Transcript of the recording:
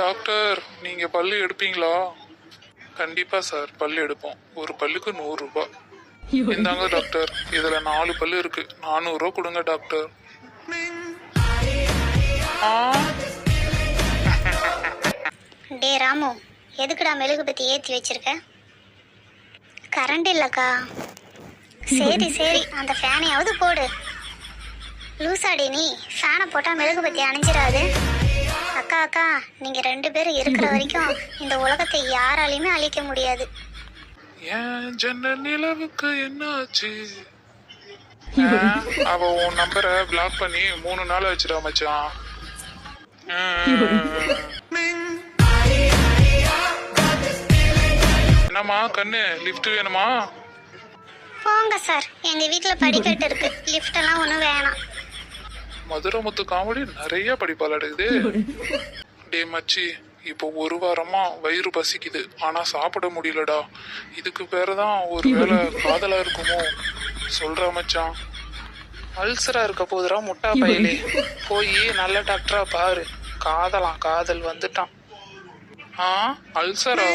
Doctor நீங்க பல்லு எடுப்பீங்களா? கண்டிப்பா சார் பல்லு எடுப்போம். ஒரு பல்லுக்கு நூறு ரூபாய் இந்தாங்க டாக்டர் இதுல நாலு பல்லு இருக்கு. நானூறு ரூபா கொடுங்க டாக்டர். டே ராமு எதுக்குடா மெழுகுபத்தி ஏற்றி வச்சிருக்க? கரண்ட் இல்லைக்கா. சரி சரி அந்த ஃபேனையாவது போடு. லூசாடி நீ ஃபேனை போட்டால் மெழுகுபத்தி அணைஞ்சிடாது அக்கா அக்கா நீங்கள் ரெண்டு பேரும் இருக்கிற வரைக்கும் இந்த உலகத்தை யாராலையுமே அழிக்க முடியாது. ஏன் ஜன்ன நிலவுக்கு என்னாச்சு? அவ உன் நம்பரை பிளாக் பண்ணி மூணு நாள் வச்சிடா மச்சான். என்னம்மா கண்ணு லிஃப்ட் வேணுமா? போங்க சார் எங்கள் வீட்டில் படிக்கட்டு இருக்கு. லிஃப்டெல்லாம் ஒன்றும் வேணாம். மதுரை முத்து காமெடி நிறைய படிப்பால் எடுக்குது டே மச்சி இப்போ ஒரு வாரமா வயிறு பசிக்குது. ஆனா சாப்பிட முடியலடா. இதுக்கு பேர் தான் ஒரு வேளை காதலா இருக்குமோ? சொல்ற மச்சான். அல்சரா இருக்க போதுரா முட்டா பயலே. போய் நல்ல டாக்டரா பாரு. காதலாம் காதல் வந்துட்டான். ஆ அல்சரா?